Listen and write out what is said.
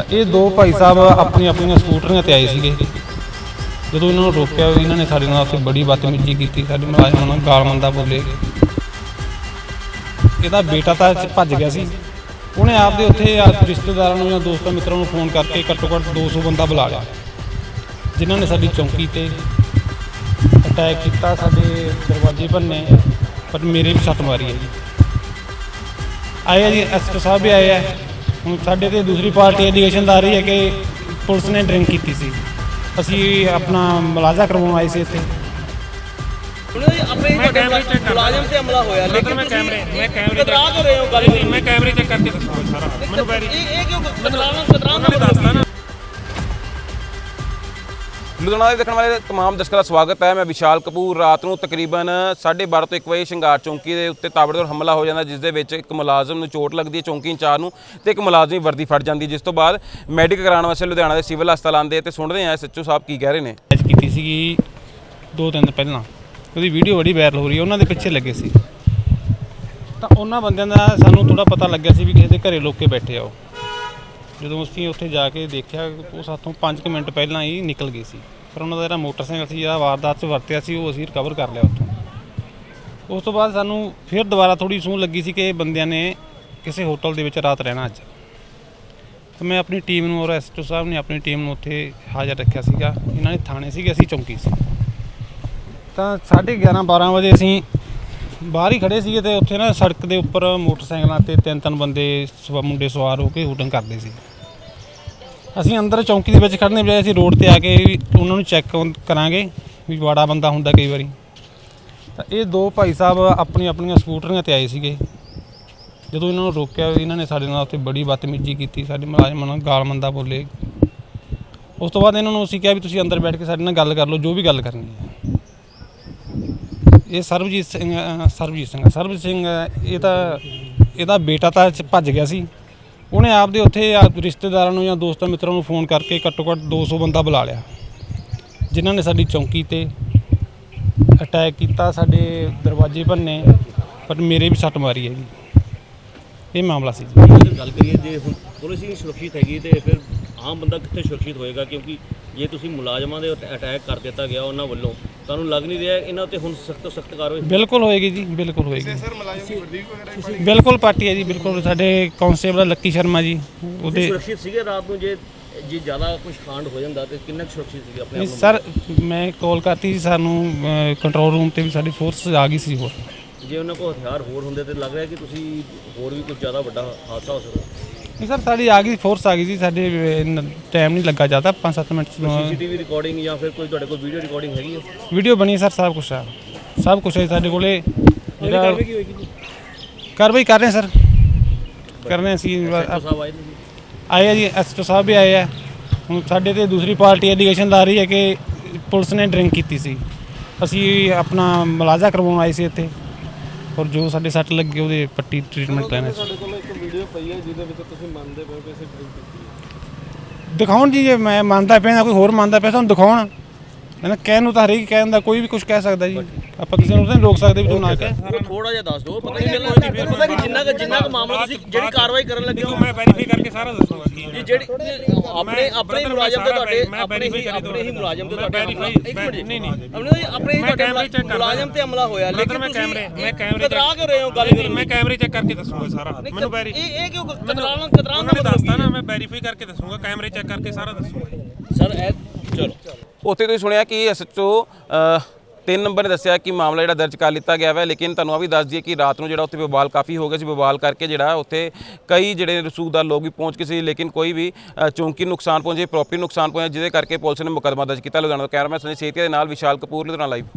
ਤਾਂ ਇਹ ਦੋ ਭਾਈ ਸਾਹਿਬ ਆਪਣੀ ਆਪਣੀਆਂ ਸਕੂਟਰੀਆਂ ਤੇ ਆਏ ਸੀਗੇ। ਜਦੋਂ ਇਹਨਾਂ ਨੂੰ ਰੋਕਿਆ ਇਹਨਾਂ ਨੇ ਸਾਡੇ ਨਾਲ ਉੱਥੇ ਬੜੀ ਬਦਤਮੀਜ਼ੀ ਕੀਤੀ, ਸਾਡੇ ਮੁਲਾਜ਼ਮਾਂ ਨਾਲ ਗਾਲ ਮੰਦਾ ਬੋਲੇ। ਇਹਦਾ ਬੇਟਾ ਤਾਂ ਭੱਜ ਗਿਆ ਸੀ। ਉਹਨੇ ਆਪਦੇ ਉੱਥੇ ਰਿਸ਼ਤੇਦਾਰਾਂ ਨੂੰ ਜਾਂ ਦੋਸਤਾਂ ਮਿੱਤਰਾਂ ਨੂੰ ਫੋਨ ਕਰਕੇ ਘੱਟੋ ਘੱਟ 200 ਬੰਦਾ ਬੁਲਾ ਲਿਆ, ਜਿਨ੍ਹਾਂ ਨੇ ਸਾਡੀ ਚੌਂਕੀ ਤੇ ਅਟੈਕ ਕੀਤਾ, ਸਾਡੇ ਦਰਵਾਜ਼ੇ ਭੰਨੇ, ਪਰ ਮੇਰੇ ਵੀ ਸੱਟ ਮਾਰੀ ਹੈ ਜੀ। ਆਏ ਆ ਜੀ ਐਸਪੀ ਸਾਹਿਬ ਵੀ ਆਏ ਆ। ਹੁਣ ਸਾਡੇ ਤੇ ਦੂਸਰੀ ਪਾਰਟੀ ਐਲੀਗੇਸ਼ਨ ਲਾ ਰਹੀ ਹੈ ਕਿ ਪੁਲਿਸ ਨੇ ਡਰਿੰਕ ਕੀਤੀ ਸੀ। ਅਸੀਂ ਆਪਣਾ ਮੁਲਾਜ਼ਾ ਕਰਵਾਉਣ ਆਏ ਸੀ ਇੱਥੇ। ਉਹਨਾਂ ਦੇ ਆਪਣੇ ਹੀ ਤੁਹਾਡੇ ਮੁਲਾ- ਮੁਲਾਜ਼ਮ ਤੇ ਹਮਲਾ ਹੋਇਆ ਲੇਕਿਨ ਮੈਂ ਕੈਮਰੇ ਮੈਂ ਕੈਮਰੇ ਕਤਰਾ ਕਿਉਂ ਰਹੇ ਹੋ ਗੱਲ ਨਹੀਂ, ਮੈਂ ਕੈਮਰੇ ਚੈੱਕ ਕਰਕੇ ਦੱਸੂਗਾ ਸਾਰਾ। ਮੈਨੂੰ ਵੈਰੀ ਇਹ ਇਹ ਕਿਉਂ ਕਤਰਾਣਾ ਕਤਰਾਣਾ ਲੁਧਿਆਣਾ ਦੇ ਦੇਖਣ ਵਾਲੇ ਤਮਾਮ ਦਰਸ਼ਕਾਂ ਦਾ ਸਵਾਗਤ ਹੈ। ਮੈਂ ਵਿਸ਼ਾਲ ਕਪੂਰ, ਰਾਤ ਨੂੰ ਤਕਰੀਬਨ 12:30 ਤੋਂ 1 ਵਜੇ ਸ਼ਿੰਗਾਰ ਚੌਂਕੀ ਦੇ ਉੱਤੇ ਤਾਬੜਤੋੜ ਹਮਲਾ ਹੋ ਜਾਂਦਾ ਜਿਸ ਦੇ ਵਿੱਚ ਇੱਕ ਮੁਲਾਜ਼ਮ ਨੂੰ ਚੋਟ ਲੱਗਦੀ ਹੈ ਚੌਂਕੀ ਇੰਚਾਰਜ ਨੂੰ ਤੇ ਇੱਕ ਮੁਲਾਜ਼ਮ ਦੀ ਵਰਦੀ ਫਟ ਜਾਂਦੀ ਜਿਸ ਤੋਂ ਬਾਅਦ ਮੈਡੀਕਲ ਕਰਾਉਣ ਵਾਸਤੇ ਲੁਧਿਆਣਾ ਦੇ ਸਿਵਲ ਹਸਪਤਾਲ ਆਉਂਦੇ ਤੇ ਸੁਣਦੇ ਆ ਸੱਚੋ ਸਾਹਿਬ ਕੀ ਕਹਿ ਰਹੇ ਨੇ। ਅੱਜ ਕੀਤੀ ਸੀਗੀ ਦੋ ਤਿੰਨ ਦਿਨ ਪਹਿਲਾਂ। ਉਹਦੀ ਵੀਡੀਓ ਬੜੀ ਵਾਇਰਲ ਹੋ ਰਹੀ ਹੈ, ਉਹਨਾਂ ਦੇ ਪਿੱਛੇ ਲੱਗੇ ਸੀ। ਤਾਂ ਉਹਨਾਂ ਬੰਦਿਆਂ ਦਾ ਸਾਨੂੰ ਥੋੜਾ ਪਤਾ ਲੱਗਿਆ ਸੀ ਵੀ ਕਿਸੇ ਦੇ ਘਰੇ ਲੋਕੇ ਬੈਠੇ ਆ ਉਹ। ਜਦੋਂ ਅਸੀਂ ਉੱਥੇ ਜਾ ਕੇ ਦੇਖਿਆ ਉਹ ਸਾਥੋਂ 5 ਮਿੰਟ ਪਹਿਲਾਂ ਹੀ ਨਿਕਲ ਗਏ ਸੀ। ਪਰ ਉਹਨਾਂ ਦਾ ਜਿਹੜਾ ਮੋਟਰਸਾਈਕਲ ਸੀ, ਜਿਹੜਾ ਵਾਰਦਾਤ 'ਚ ਵਰਤਿਆ ਸੀ, ਉਹ ਅਸੀਂ ਰਿਕਵਰ ਕਰ ਲਿਆ ਉੱਥੋਂ। ਉਸ ਤੋਂ ਬਾਅਦ ਸਾਨੂੰ ਫਿਰ ਦੁਬਾਰਾ ਥੋੜੀ ਸੂਹ ਲੱਗੀ ਸੀ ਕਿ ਇਹ ਬੰਦਿਆਂ ਨੇ ਕਿਸੇ ਹੋਟਲ ਦੇ ਵਿੱਚ ਰਾਤ ਰਹਿਣਾ ਅੱਜ। ਤਾਂ ਮੈਂ ਆਪਣੀ ਟੀਮ ਨੂੰ ਔਰ ਐਸਟੋ ਸਾਹਿਬ ਨੇ ਆਪਣੀ ਟੀਮ ਨੂੰ ਉੱਥੇ ਹਾਜ਼ਰ ਰੱਖਿਆ ਸੀਗਾ। ਇਹਨਾਂ ਨੇ ਥਾਣੇ ਸੀਗੇ, ਅਸੀਂ ਚੌਂਕੀ ਸੀ। ਤਾਂ 11:30 12 ਵਜੇ ਅਸੀਂ ਬਾਹਰ ਹੀ ਖੜੇ ਸੀਗੇ ਤੇ ਉੱਥੇ ਨਾ ਸੜਕ ਦੇ ਉੱਪਰ ਮੋਟਰਸਾਈਕਲਾਂ ਤੇ ਤਿੰਨ ਤਿੰਨ ਬੰਦੇ ਸਵਾ, ਮੁੰਡੇ ਸਵਾਰ ਹੋ ਕੇ ਹੂਟਿੰਗ ਕਰਦੇ ਸੀ। ਅਸੀਂ ਅੰਦਰ ਚੌਂਕੀ ਦੇ ਵਿੱਚ ਖੜਨੇ ਬਜਾਏ ਅਸੀਂ ਰੋਡ ਤੇ ਆ ਕੇ ਵੀ ਉਹਨਾਂ ਨੂੰ ਚੈੱਕ ਕਰਾਂਗੇ ਵੀ ਬੜਾ ਬੰਦਾ ਹੁੰਦਾ ਕਈ ਵਾਰੀ। ਤਾਂ ਇਹ ਦੋ ਭਾਈ ਸਾਹਿਬ ਆਪਣੀ ਆਪਣੀਆਂ ਸਕੂਟਰੀਆਂ ਤੇ ਆਏ ਸੀਗੇ। ਜਦੋਂ ਇਹਨਾਂ ਨੂੰ ਰੋਕਿਆ ਇਹਨਾਂ ਨੇ ਸਾਡੇ ਨਾਲ ਉੱਥੇ ਬੜੀ ਬਦਤਮੀਜ਼ੀ ਕੀਤੀ, ਸਾਡੇ ਮੁਲਾਜ਼ਮਾਂ ਨਾਲ ਗਾਲ ਮੰਦਾ ਬੋਲੇ। ਉਸ ਤੋਂ ਬਾਅਦ ਇਹਨਾਂ ਨੂੰ ਅਸੀਂ ਕਿਹਾ ਵੀ ਤੁਸੀਂ ਅੰਦਰ ਬੈਠ ਕੇ ਸਾਡੇ ਨਾਲ ਗੱਲ ਕਰ ਲਓ, ਜੋ ਵੀ ਗੱਲ ਕਰਨੀ ਹੈ। ਇਹ ਸਰਬਜੀਤ ਸਿੰਘ ਸਰਬਜੀਤ ਸਿੰਘ ਸਰਬਜੀਤ ਸਿੰਘ, ਇਹ ਤਾਂ ਇਹਦਾ ਬੇਟਾ ਤਾਂ ਭੱਜ ਗਿਆ ਸੀ। ਉਹਨੇ ਆਪਦੇ ਉੱਥੇ ਆ ਰਿਸ਼ਤੇਦਾਰਾਂ ਨੂੰ ਜਾਂ ਦੋਸਤਾਂ ਮਿੱਤਰਾਂ ਨੂੰ ਫੋਨ ਕਰਕੇ ਘੱਟੋ ਘੱਟ 200 ਬੰਦਾ ਬੁਲਾ ਲਿਆ। ਜਿਨ੍ਹਾਂ ਨੇ ਸਾਡੀ ਚੌਂਕੀ ਤੇ ਅਟੈਕ ਕੀਤਾ, ਸਾਡੇ ਦਰਵਾਜ਼ੇ ਭੰਨੇ ਪਰ ਮੇਰੇ ਵੀ ਸੱਟ ਮਾਰੀ ਹੈ ਜੀ ਇਹ ਮਾਮਲਾ ਸੀ ਜੀ। ਜੇ ਗੱਲ ਕਰੀਏ ਜੇ ਹੁਣ ਪੁਲਿਸ ਹੀ ਸੁਰੱਖਿਅਤ ਹੈਗੀ ਤੇ ਫਿਰ ਆਮ ਬੰਦਾ ਕਿੱਥੇ ਸੁਰੱਖਿਅਤ ਹੋਏਗਾ? ਕਿਉਂਕਿ ਜੇ ਤੁਸੀਂ ਮੁਲਾਜ਼ਮਾਂ ਦੇ ਉੱਤੇ ਅਟੈਕ ਕਰ ਦਿੱਤਾ ਗਿਆ ਉਹਨਾਂ ਵੱਲੋਂ ਤੁਹਾਨੂੰ ਲੱਗ ਨਹੀਂ ਰਿਹਾ ਇਹਨਾਂ ਉੱਤੇ ਹੁਣ ਸਖਤ ਤੋਂ ਸਖਤ ਕਾਰਵਾਈ ਬਿਲਕੁਲ ਹੋਏਗੀ ਜੀ ਬਿਲਕੁਲ ਹੋਏਗੀ। ਬਿਲਕੁਲ ਪਾਰਟੀ ਹੈ ਜੀ ਬਿਲਕੁਲ ਸਾਡੇ ਕਾਂਸਟੇਬਲ ਲੱਕੀ ਸ਼ਰਮਾ ਜੀ ਉਹਦੇ ਸੁਰੱਖਿਅਤ ਸੀਗੇ ਰਾਤ ਨੂੰ ਜੇ ਜੇ ਜ਼ਿਆਦਾ ਕੁਝ ਕਾਂਡ ਹੋ ਜਾਂਦਾ ਤੇ ਕਿੰਨਾ ਸੁਰੱਖਿਅਤ ਸੀਗੇ ਆਪਣੇ ਆਪ ਨੂੰ? ਸਰ ਮੈਂ ਕਾਲ ਕਰਤੀ ਸੀ ਸਾਨੂੰ ਕੰਟਰੋਲ ਰੂਮ ਤੇ ਵੀ ਸਾਡੀ ਫੋਰਸ ਆ ਗਈ ਸੀ ਹੋਰ। ਜੇ ਉਹਨਾਂ ਕੋਲ ਹਥਿਆਰ ਹੋਰ ਹੁੰਦੇ ਤੇ ਲੱਗ ਰਿਹਾ ਕਿ ਤੁਸੀਂ ਹੋਰ ਵੀ ਕੁਝ ਜ਼ਿਆਦਾ ਵੱਡਾ ਹਾਦਸਾ ਹੋ ਸਕਦਾ? ਨਹੀਂ ਸਰ ਸਾਡੀ ਆ ਗਈ ਫੋਰਸ ਆ ਗਈ ਸੀ ਸਾਡੇ ਟਾਈਮ ਨਹੀਂ ਲੱਗਾ ਜ਼ਿਆਦਾ 5-7 ਮਿੰਟ ਸੀਸੀਟੀਵੀ ਰਿਕਾਰਡਿੰਗ ਜਾਂ ਫਿਰ ਕੋਈ ਤੁਹਾਡੇ ਕੋਲ ਵੀਡੀਓ ਰਿਕਾਰਡਿੰਗ ਹੈਗੀ ਹੈ? ਵੀਡੀਓ ਬਣੀ ਸਰ ਸਭ ਕੁਝ ਆ ਸਭ ਕੁਝ ਹੈ ਸਾਡੇ ਕੋਲੇ। ਜਿਹੜਾ ਕੀ ਹੋਏਗੀ ਜੀ? ਕਾਰਵਾਈ ਕਰ ਰਹੇ ਸਰ। ਕਰ ਰਹੇ ਸਾਹਿਬ ਆਏ ਨੇ ਜੀ। ਆਏ ਆ ਜੀ ਐਸਪੀ ਸਾਹਿਬ ਵੀ ਆਏ ਆ। ਹੁਣ ਸਾਡੇ ਤੇ ਦੂਸਰੀ ਪਾਰਟੀ ਐਲੀਗੇਸ਼ਨ ਲਾ ਰਹੀ ਹੈ ਕਿ ਪੁਲਿਸ ਨੇ ਡਰਿੰਕ ਕੀਤੀ ਸੀ। ਅਸੀਂ ਆਪਣਾ ਮੁਲਾਜ਼ਾ ਕਰਵਾਉਣ ਆਏ ਸੀ ਇੱਥੇ। ਔਰ ਜੋ ਸਾਡੇ ਸੱਟ ਲੱਗੇ ਉਹਦੇ ਪੱਟੀ ਟ੍ਰੀਟਮੈਂਟ ਲੈਣਾ ਸੀ ਕੋਲ ਇੱਕ ਵੀਡੀਓ ਪਈ ਹੈ ਜਿਹਦੇ ਵਿੱਚ ਤੁਸੀਂ ਮੰਨਦੇ ਪਏ ਹੋ ਕਿ ਅਸੀਂ ਡਰਿੰਕ ਕੀਤੀ ਹੈ। ਦਿਖਾਉਣ ਜੀ ਜੇ ਮੈਂ ਮੰਨਦਾ ਪਿਆ ਜਾਂ ਕੋਈ ਹੋਰ ਮੰਨਦਾ ਪਿਆ ਤੁਹਾਨੂੰ ਦਿਖਾਉਣ। ਇਹਨਾਂ ਕਹਿਣ ਨੂੰ ਤਾਂ ਹਰੇਕ ਕਹਿ ਦਿੰਦਾ ਕੋਈ ਵੀ ਕੁਝ ਕਹਿ ਸਕਦਾ ਜੀ। ਆਪਾਂ ਕਿਸੇ ਨੂੰ ਤਾਂ ਨਹੀਂ ਰੋਕ ਸਕਦੇ ਵੀ ਤੂੰ ਨਾ ਕਹਿ। ਥੋੜਾ ਜਿਹਾ ਦੱਸ ਦਿਓ ਪਤਾ ਨਹੀਂ ਚੱਲਦਾ ਕਿ ਜਿੰਨਾ ਕੁ ਜਿੰਨਾ ਕੁ ਮਾਮਲਾ ਤੁਸੀਂ ਜਿਹੜੀ ਕਾਰਵਾਈ ਕਰਨ ਲੱਗੇ ਹੋ। ਮੈਂ ਵੈਰੀਫਾਈ ਕਰਕੇ ਸਾਰਾ ਦੱਸੂਗਾ ਜੀ। ਜਿਹੜੀ ਆਪਣੇ ਆਪਣੇ ਮੁਲਾਜ਼ਮ ਤੇ ਤੁਹਾਡੇ ਆਪਣੇ ਹੀ ਆਪਣੇ ਹੀ ਮੁਲਾਜ਼ਮ ਤੇ ਤੁਹਾਡੇ ਇੱਕ ਮਿੰਟ ਨਹੀਂ, ਨਹੀਂ। ਆਪਣੇ ਹੀ ਆਪਣੇ ਹੀ ਮੈਂ ਤੁਹਾਡੇ। ਮੁਲਾਜ਼ਮ ਤੇ ਹਮਲਾ ਹੋਇਆ ਲੇਕਿਨ ਮੈਂ ਕੈਮਰੇ ਮੈਂ ਕੈਮਰੇ ਕਤਰਾ ਕਿਉਂ ਰਹੇ ਹੋ ਗੱਲ ਕਰਨ ਮੈਂ ਕੈਮਰੇ ਚੈੱਕ ਕਰਕੇ ਦੱਸੂਗਾ ਸਾਰਾ। ਮੈਨੂੰ ਵੈਰੀ ਇਹ ਇਹ ਕਿਉਂ ਕਤਰਾਣਾ ਕਤਰਾਣਾ ਨੇ ਦੱਸਦਾ ਨਾ ਮੈਂ ਵੈਰੀਫਾਈ ਕਰਕੇ ਦੱਸੂਗਾ ਕੈਮਰੇ ਚੈੱਕ ਕਰਕੇ ਸਾਰਾ ਦੱਸੂਗਾ। ਸਰ ਇਹ ਚਲੋ। ਉੱਥੇ ਤੁਸੀਂ ਸੁਣਿਆ ਕਿ ਐਸਐਚਓ ਤਿੰਨ ਨੰਬਰ ਨੇ ਦੱਸਿਆ ਕਿ ਮਾਮਲਾ ਜਿਹੜਾ ਦਰਜ ਕਰ ਲਿੱਤਾ ਗਿਆ ਹੈ ਲੇਕਿਨ ਤੁਹਾਨੂੰ ਆ ਵੀ ਦੱਸ ਦਈਏ ਕਿ ਰਾਤ ਨੂੰ ਜਿਹੜਾ ਉੱਥੇ ਵਿਵਾਲ ਕਾਫੀ ਹੋ ਗਿਆ ਸੀ ਵਿਵਾਲ ਕਰਕੇ ਜਿਹੜਾ ਉੱਥੇ ਕਈ ਜਿਹੜੇ ਰਸੂਦਾਰ ਲੋਕ ਵੀ ਪਹੁੰਚ ਗਏ ਸੀ, ਲੇਕਿਨ ਕੋਈ ਵੀ ਚੌਂਕੀ ਨੁਕਸਾਨ ਪਹੁੰਚੇ ਪ੍ਰੋਪਰਟੀ ਨੁਕਸਾਨ ਪਹੁੰਚਿਆ, ਜਿਹਦੇ ਕਰਕੇ ਪੁਲਿਸ ਨੇ ਮੁਕੱਦਮਾ ਦਰਜ ਕੀਤਾ। ਲੁਧਿਆਣਾ ਤੋਂ ਕੈਮਰਾਮੈਨ ਸੰਜੇ ਸੇਤੀਆ ਦੇ ਨਾਲ ਵਿਸ਼ਾਲ ਕਪੂਰ, ਲੁਧਿਆਣਾ ਲਾਈਵ